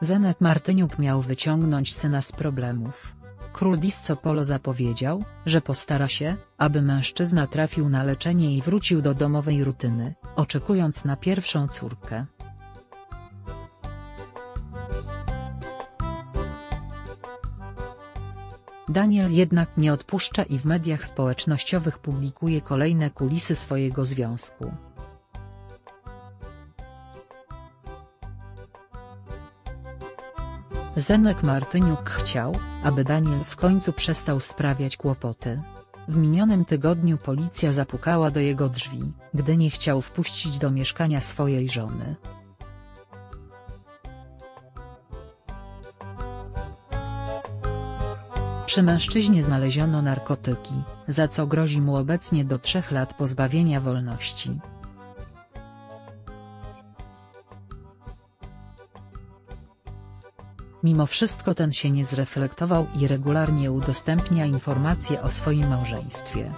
Zenek Martyniuk miał wyciągnąć syna z problemów. Król Disco Polo zapowiedział, że postara się, aby mężczyzna trafił na leczenie i wrócił do domowej rutyny, oczekując na pierwszą córkę. Daniel jednak nie odpuszcza i w mediach społecznościowych publikuje kolejne kulisy swojego związku. Zenek Martyniuk chciał, aby Daniel w końcu przestał sprawiać kłopoty. W minionym tygodniu policja zapukała do jego drzwi, gdy nie chciał wpuścić do mieszkania swojej żony. Przy mężczyźnie znaleziono narkotyki, za co grozi mu obecnie do trzech lat pozbawienia wolności. Mimo wszystko ten się nie zreflektował i regularnie udostępnia informacje o swoim małżeństwie.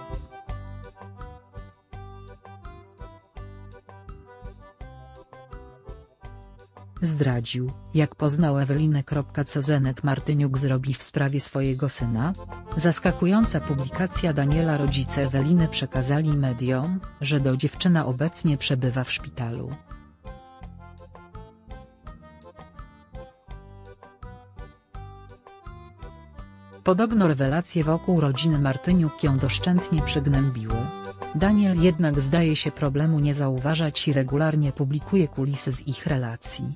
Zdradził, jak poznał Ewelinę. Co Martyniuk zrobi w sprawie swojego syna? Zaskakująca publikacja Daniela rodzice Eweliny przekazali mediom, że do dziewczyna obecnie przebywa w szpitalu. Podobno rewelacje wokół rodziny Martyniuk ją doszczętnie przygnębiły. Daniel jednak zdaje się problemu nie zauważać i regularnie publikuje kulisy z ich relacji.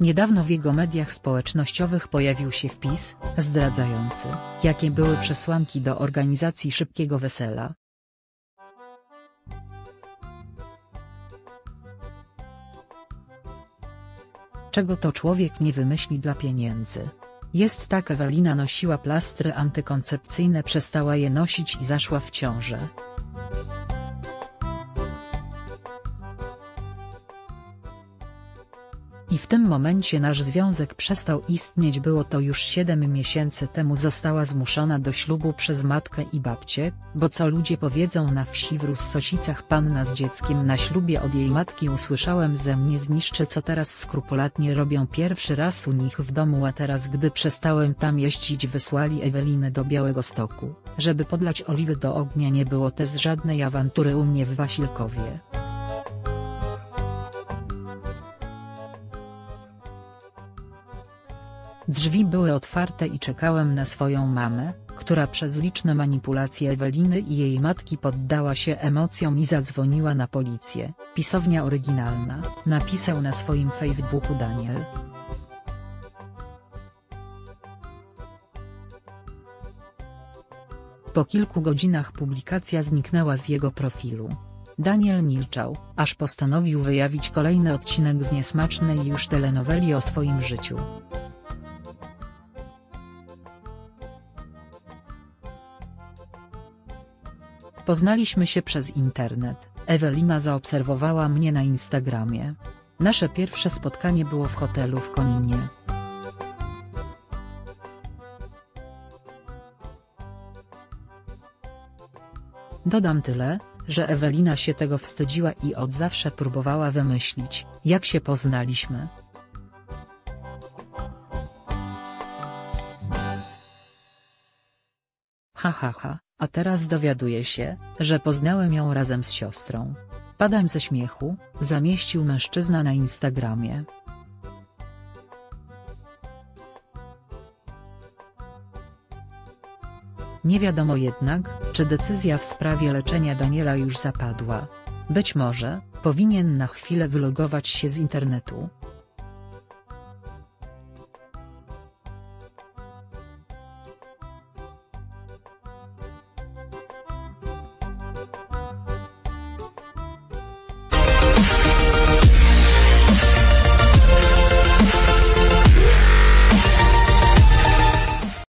Niedawno w jego mediach społecznościowych pojawił się wpis, zdradzający, jakie były przesłanki do organizacji szybkiego wesela. Czego to człowiek nie wymyśli dla pieniędzy? Jest tak Ewelina nosiła plastry antykoncepcyjne przestała je nosić i zaszła w ciążę. I w tym momencie nasz związek przestał istnieć było to już 7 miesięcy temu została zmuszona do ślubu przez matkę i babcię, bo co ludzie powiedzą na wsi w Russosicach panna z dzieckiem na ślubie od jej matki usłyszałem ze mnie zniszczę co teraz skrupulatnie robią pierwszy raz u nich w domu a teraz gdy przestałem tam jeździć wysłali Ewelinę do Białego Stoku, żeby podlać oliwy do ognia nie było też żadnej awantury u mnie w Wasilkowie. Drzwi były otwarte i czekałem na swoją mamę, która przez liczne manipulacje Eweliny i jej matki poddała się emocjom i zadzwoniła na policję. Pisownia oryginalna, napisał na swoim Facebooku Daniel. Po kilku godzinach publikacja zniknęła z jego profilu. Daniel milczał, aż postanowił wyjawić kolejny odcinek z niesmacznej już telenoweli o swoim życiu. Poznaliśmy się przez internet, Ewelina zaobserwowała mnie na Instagramie. Nasze pierwsze spotkanie było w hotelu w Koninie. Dodam tyle, że Ewelina się tego wstydziła i od zawsze próbowała wymyślić, jak się poznaliśmy. Ha ha ha. A teraz dowiaduje się, że poznałem ją razem z siostrą. Padam ze śmiechu, zamieścił mężczyzna na Instagramie. Nie wiadomo jednak, czy decyzja w sprawie leczenia Daniela już zapadła. Być może, powinien na chwilę wylogować się z internetu,